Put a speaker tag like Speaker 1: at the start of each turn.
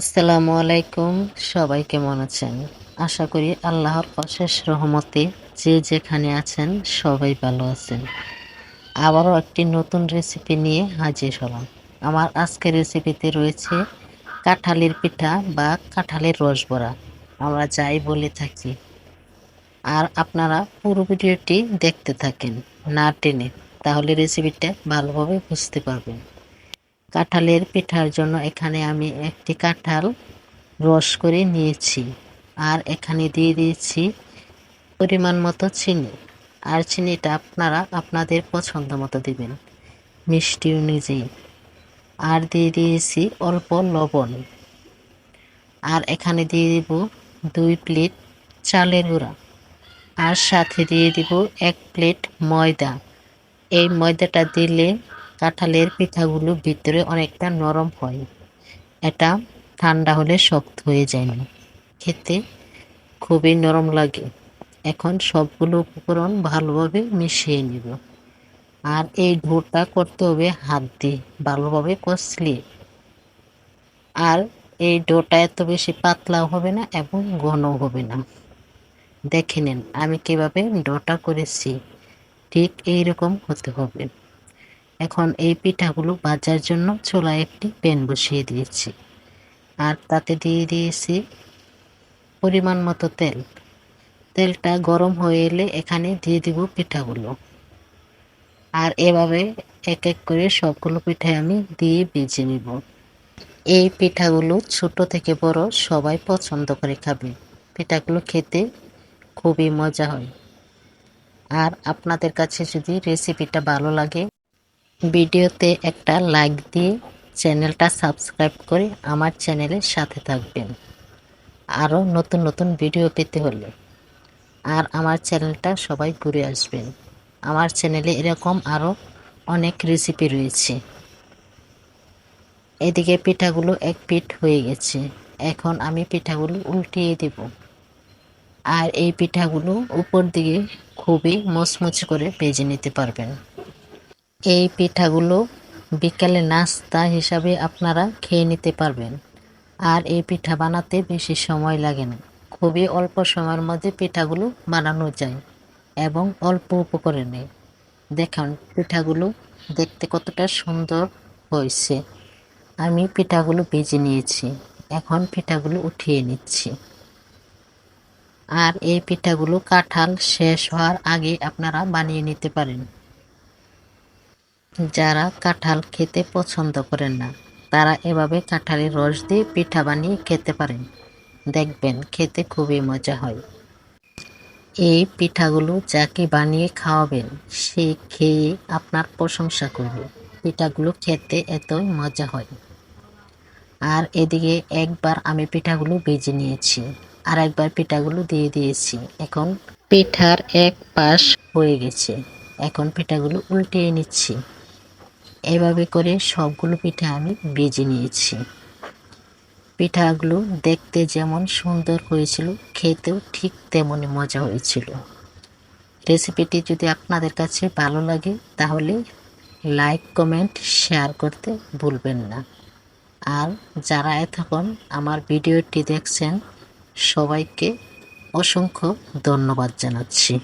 Speaker 1: আসসালামু আলাইকুম, সবাই কেমন আছেন? আশা করি আল্লাহর অশেষ রহমতে যে যেখানে আছেন, সবাই ভালো আছেন। আবারও একটি নতুন রেসিপি নিয়ে হাজির হলাম। আমার আজকের রেসিপিতে রয়েছে কাঁঠালের পিঠা বা কাঁঠালের রসবড়া। আমরা যাই বলে থাকি। আর আপনারা পুরো ভিডিওটি দেখতে থাকেন, না টেনে। তাহলে রেসিপিটা ভালোভাবে বুঝতে পারবেন। কাঁঠালের পিঠার জন্য এখানে আমি একটি কাঁঠাল রস করে নিয়েছি। আর এখানে দিয়ে দিয়েছি পরিমাণ মতো চিনি। আর চিনিটা আপনারা আপনাদের পছন্দ মতো দিবেন। মিষ্টি অনুযায়ী। আর দিয়ে দিয়েছি অল্প লবণ। আর এখানে দিয়ে দিব দুই প্লেট চালের গুঁড়া। আর সাথে দিয়ে দিব এক প্লেট ময়দা। এই ময়দাটা দিলে কাঁঠালের পিঠাগুলো ভিতরে অনেকটা নরম হয়। এটা ঠান্ডা হলে শক্ত হয়ে যায় না। খেতে খুবই নরম লাগে। এখন সবগুলো উপকরণ ভালোভাবে মিশিয়ে নিব। আর এই ঢোটা করতে হবে হাত দিয়ে, ভালোভাবে কষলিয়ে আর এই ডোটা এত বেশি পাতলাও হবে না এবং ঘনও হবে না। দেখে নেন আমি কীভাবে ডোটা করেছি। ঠিক এই রকম হতে হবে। এখন এই পিঠাগুলো ভাজার জন্য চুলায় একটি প্যান বসিয়ে দিয়েছি। আর তাতে দিয়ে দিয়েছি পরিমাণ মতো তেল। তেলটা গরম হয়ে এলে এখানে দিয়ে দিব পিঠাগুলো। আর এভাবে এক এক করে সবগুলো পিঠায় আমি দিয়ে বেজে নিব। এই পিঠাগুলো ছোট থেকে বড় সবাই পছন্দ করে খাবে। পিঠাগুলো খেতে খুবই মজা হয়। আর আপনাদের কাছে যদি রেসিপিটা ভালো লাগে ভিডিওতে একটা লাইক দিয়ে চ্যানেলটা সাবস্ক্রাইব করে আমার চ্যানেলের সাথে থাকবেন। আরও নতুন নতুন ভিডিও পেতে হলে। আর আমার চ্যানেলটা সবাই ঘুরে আসবেন। আমার চ্যানেলে এরকম আরও অনেক রেসিপি রয়েছে। এদিকে পিঠাগুলো এক পিঠ হয়ে গেছে। এখন আমি পিঠাগুলো উল্টিয়ে দেব। আর এই পিঠাগুলো উপর দিকে খুবই মচমচ করে ভেজে নিতে পারবেন। এই পিঠাগুলো বিকালে নাস্তা হিসাবে আপনারা খেয়ে নিতে পারবেন। আর এই পিঠা বানাতে বেশি সময় লাগে না। খুবই অল্প সময়ের মধ্যে পিঠাগুলো বানানো যায় এবং অল্প উপকরণে। দেখান, পিঠাগুলো দেখতে কতটা সুন্দর হয়েছে। আমি পিঠাগুলো ভেজে নিয়েছি। এখন পিঠাগুলো উঠিয়ে নিচ্ছি। আর এই পিঠাগুলো কাঁঠাল শেষ হওয়ার আগে আপনারা বানিয়ে নিতে পারেন। যারা কাঁঠাল খেতে পছন্দ করেন না, তারা এভাবে কাঁঠালের রস দিয়ে পিঠা বানিয়ে খেতে পারেন। দেখবেন খেতে খুবই মজা হয়। এই পিঠাগুলো যাকে বানিয়ে খাওয়াবেন, সে খেয়ে আপনার প্রশংসা করবে। পিঠাগুলো খেতে এতই মজা হয়। আর এদিকে একবার আমি পিঠাগুলো বেজে নিয়েছি, আর একবার পিঠাগুলো দিয়ে দিয়েছি। এখন পিঠার এক পাশ হয়ে গেছে। এখন পিঠাগুলো উল্টিয়ে নিচ্ছি। এভাবে করে সবগুলো পিঠা আমি বেজে নিয়েছি। পিঠাগুলো দেখতে যেমন সুন্দর হয়েছিল, খেতেও ঠিক তেমনই মজা হয়েছিল। রেসিপিটি যদি আপনাদের কাছে ভালো লাগে, তাহলে লাইক, কমেন্ট, শেয়ার করতে ভুলবেন না। আর যারা এতক্ষণ আমার ভিডিওটি দেখছেন, সবাইকে অসংখ্য ধন্যবাদ জানাচ্ছি।